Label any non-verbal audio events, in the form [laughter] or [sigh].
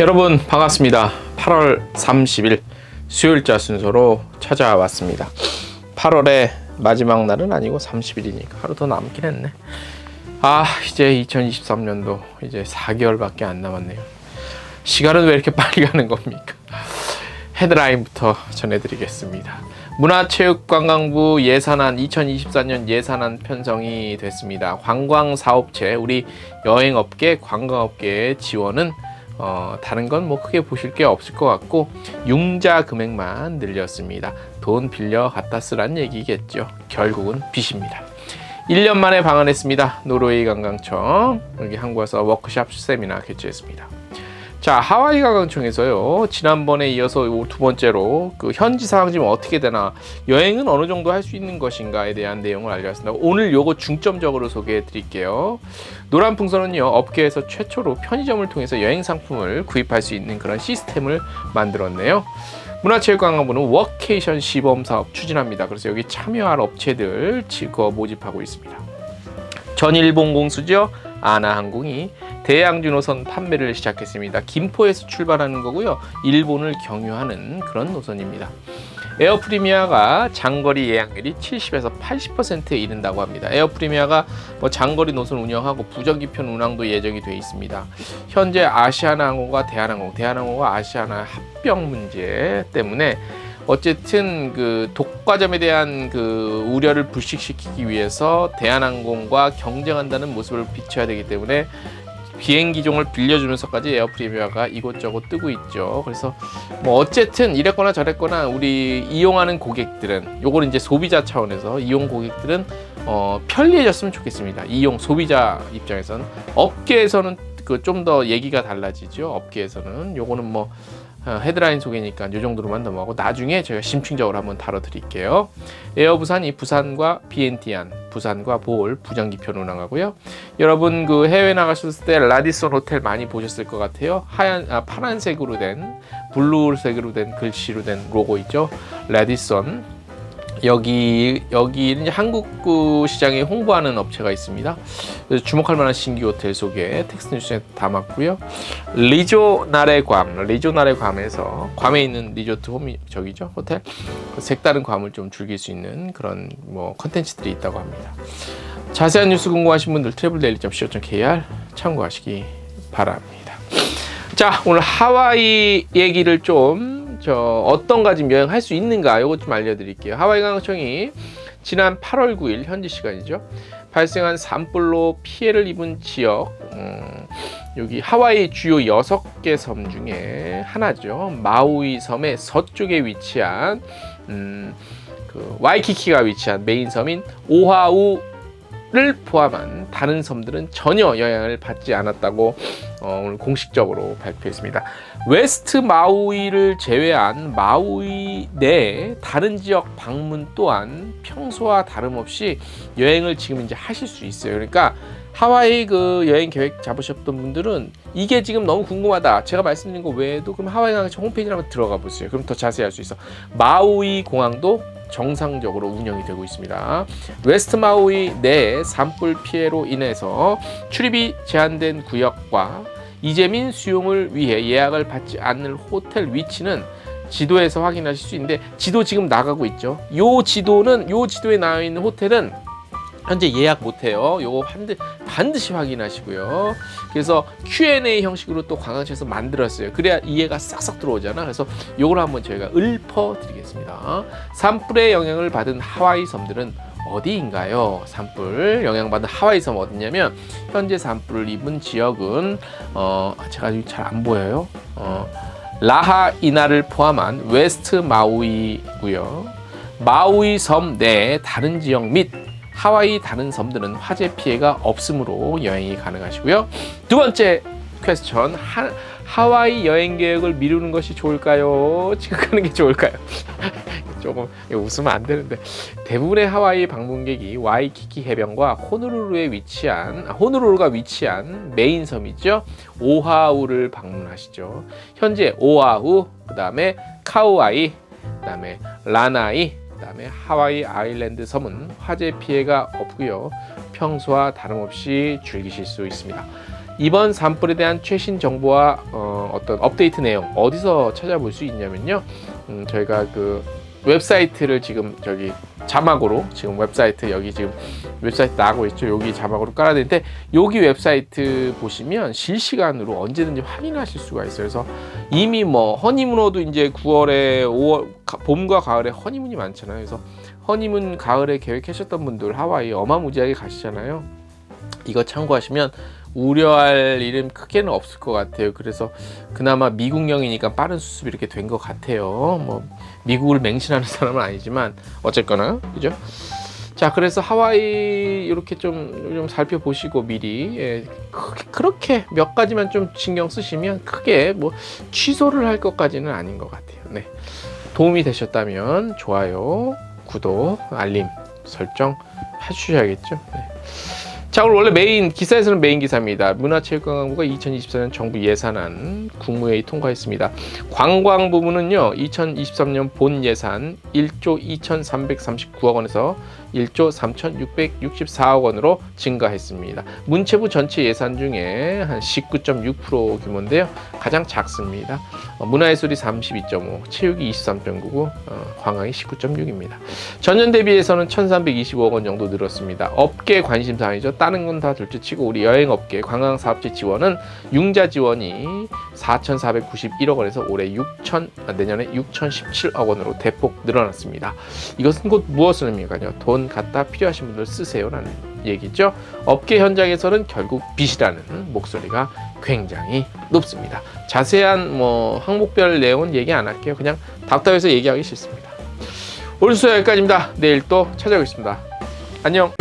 여러분 반갑습니다. 8월 30일 수요일자 순서로 찾아왔습니다. 8월의 마지막 날은 아니고 30일이니까 하루 더 남긴 했네. 아 이제 2023년도 이제 4개월밖에 안 남았네요. 시간은 왜 이렇게 [laughs] 빨리 가는 겁니까? 헤드라인부터 전해드리겠습니다. 문화체육관광부 예산안 2024년 예산안 편성이 됐습니다. 관광사업체 우리 여행업계 관광업계의 지원은 어, 다른 건 뭐 크게 보실 게 없을 것 같고 융자 금액만 늘렸습니다. 돈 빌려 갖다 쓰란 얘기겠죠. 결국은 빚입니다. 1년 만에 방한했습니다. 노르웨이 관광청 여기 한국에서 워크샵 세미나 개최했습니다. 자 하와이 관광청에서요 지난번에 이어서 두 번째로 그 현지 상황 지금 어떻게 되나 여행은 어느 정도 할 수 있는 것인가에 대한 내용을 알려왔습니다. 오늘 요거 중점적으로 소개해 드릴게요. 노란 풍선은요 업계에서 최초로 편의점을 통해서 여행 상품을 구입할 수 있는 그런 시스템을 만들었네요. 문화체육관광부는 워케이션 시범 사업 추진합니다. 그래서 여기 참여할 업체들 지거 모집하고 있습니다. 전일본 공수죠 아나항공이 대양주 노선 판매를 시작했습니다. 김포에서 출발하는 거고요. 일본을 경유하는 그런 노선입니다. 에어프리미아가 장거리 예약률이 70에서 80%에 이른다고 합니다. 에어프리미아가 뭐 장거리 노선 운영하고 부정기편 운항도 예정이 돼 있습니다. 현재 아시아나항공과 대한항공, 대한항공과 아시아나 합병 문제 때문에 어쨌든 그 독과점에 대한 그 우려를 불식시키기 위해서 대한항공과 경쟁한다는 모습을 비춰야 되기 때문에 비행기종을 빌려주면서까지 에어프리미어가 이곳저곳 뜨고 있죠. 그래서 뭐 어쨌든 이랬거나 저랬거나 우리 이용하는 고객들은 요거는 이제 소비자 차원에서 이용 고객들은 어 편리해졌으면 좋겠습니다. 이용 소비자 입장에서는 업계에서는 그 좀 더 얘기가 달라지죠. 업계에서는 요거는 뭐 어, 헤드라인 소개니까 요 정도로만 넘어가고 나중에 제가 심층적으로 한번 다뤄드릴게요. 에어 부산이 부산과 비엔티안, 부산과 보홀, 부장기표로 나가고요. 여러분 그 해외 나가셨을 때 라디슨 호텔 많이 보셨을 것 같아요. 하얀, 아, 파란색으로 된 블루색으로 된 글씨로 된 로고 있죠. 라디슨 여기 여기 이제 한국 그 시장에 홍보하는 업체가 있습니다. 주목할 만한 신규 호텔 소개 텍스트 뉴스에 담았고요. 리조 나래 괌, 리조 나래 괌에서 괌에 있는 리조트 홈이 저기죠 호텔 그 색다른 괌을 좀 즐길 수 있는 그런 뭐 컨텐츠들이 있다고 합니다. 자세한 뉴스 궁금하신 분들 트래블데일리.co.kr 참고하시기 바랍니다. 자 오늘 하와이 얘기를 좀 저 어떤 가지 여행할 수 있는가 이것 좀 알려드릴게요. 하와이 관광청이 지난 8월 9일 현지 시간이죠. 발생한 산불로 피해를 입은 지역 음, 여기 하와이 주요 6개 섬 중에 하나죠. 마우이 섬의 서쪽에 위치한 음, 그 와이키키가 위치한 메인 섬인 오하우 를 포함한 다른 섬들은 전혀 영향을 받지 않았다고 어, 오늘 공식적으로 발표했습니다. 웨스트 마우이를 제외한 마우이 내 다른 지역 방문 또한 평소와 다름없이 여행을 지금 이제 하실 수 있어요. 그러니까 하와이 그 여행 계획 잡으셨던 분들은 이게 지금 너무 궁금하다. 제가 말씀드린 거 외에도 그럼 하와이 강청 홈페이지 한번 들어가 보세요. 그럼 더 자세히 알 수 있어. 마우이 공항도 정상적으로 운영이 되고 있습니다. 웨스트 마우이 내 산불 피해로 인해서 출입이 제한된 구역과 이재민 수용을 위해 예약을 받지 않는 호텔 위치는 지도에서 확인하실 수 있는데 지도 지금 나가고 있죠. 요 지도는 요 지도에 나와 있는 호텔은 현재 예약 못해요. 요거 반드, 반드시 확인하시고요. 그래서 Q&A 형식으로 또 관광청에서 만들었어요. 그래야 이해가 싹싹 들어오잖아. 그래서 요걸 한번 저희가 읊어드리겠습니다. 산불의 영향을 받은 하와이 섬들은 어디인가요? 산불 영향받은 하와이 섬 어디냐면 현재 산불을 입은 지역은 어 제가 잘안 보여요. 어 라하 이나를 포함한 웨스트 마우이고요. 마우이 섬 내 다른 지역 및 하와이 다른 섬들은 화재 피해가 없으므로 여행이 가능하시고요. 두 번째 퀘스천 하, 하와이 여행 계획을 미루는 것이 좋을까요? [laughs] 지각하는 게 좋을까요? [laughs] 조금 웃으면 안 되는데 대부분의 하와이 방문객이 와이키키 해변과 호누루루에 위치한 아, 호누루루가 위치한 메인 섬이죠 오하우를 방문하시죠. 현재 오아후 그다음에 카우아이 그 다음에 라나이 그다음에 하와이 아일랜드 섬은 화재 피해가 없고요. 평소와 다름없이 즐기실 수 있습니다. 이번 산불에 대한 최신 정보와 어, 어, 어떤 업데이트 내용 어디서 찾아볼 수 있냐면요. 음, 저희가 그 웹사이트를 지금 저기 자막으로 지금 웹사이트 여기 지금 웹사이트 나가고 있죠. 여기 자막으로 깔아야 되는데 여기 웹사이트 보시면 실시간으로 언제든지 확인하실 수가 있어요. 그래서 이미 뭐 허니문어도 이제 9월에 5월 가- 봄과 가을에 허니문이 많잖아요. 그래서 허니문 가을에 계획하셨던 분들 하와이 어마무지하게 가시잖아요. 이거 참고하시면 우려할 일은 크게는 없을 것 같아요. 그래서 그나마 미국령이니까 빠른 수습이 이렇게 된 것 같아요. 뭐 미국을 맹신하는 사람은 아니지만 어쨌거나 그죠? 자 그래서 하와이 이렇게 좀, 좀 살펴보시고 미리 예, 크게, 그렇게 몇 가지만 좀 신경 쓰시면 크게 뭐 취소를 할 것까지는 아닌 것 같아요. 네 도움이 되셨다면 좋아요, 구독, 알림 설정 해주셔야겠죠. 네. 자 오늘 원래 메인 기사에서는 메인 기사입니다. 문화체육관광부가 2024년 정부 예산안 국무회의 통과했습니다. 관광 부문은요 2023년 본 예산 1조 2,339억 원에서 1조 3,664억 원으로 증가했습니다. 문체부 전체 예산 중에 한 19.6% 규모인데요. 가장 작습니다. 어, 문화예술이 32.5, 체육이 23.9고 어, 관광이 19.6입니다. 전년 대비해서는 1,325억 원 정도 늘었습니다. 업계 관심 사항이죠. 다른 건 다 둘째치고 우리 여행업계 관광사업체 지원은 융자 지원이 4,491억 원에서 올해 6천 아, 내년에 6,017억 원으로 대폭 늘어났습니다. 이것은 곧 무엇을 의미하냐요? 돈 갖다 필요하신 분들 쓰세요라는 얘기죠. 업계 현장에서는 결국 빚이라는 목소리가 굉장히 높습니다. 자세한 뭐 항목별 내용은 얘기 안 할게요. 그냥 답답해서 얘기하기 싫습니다. 오늘 수요 여기까지입니다. 내일 또 찾아오겠습니다. 안녕.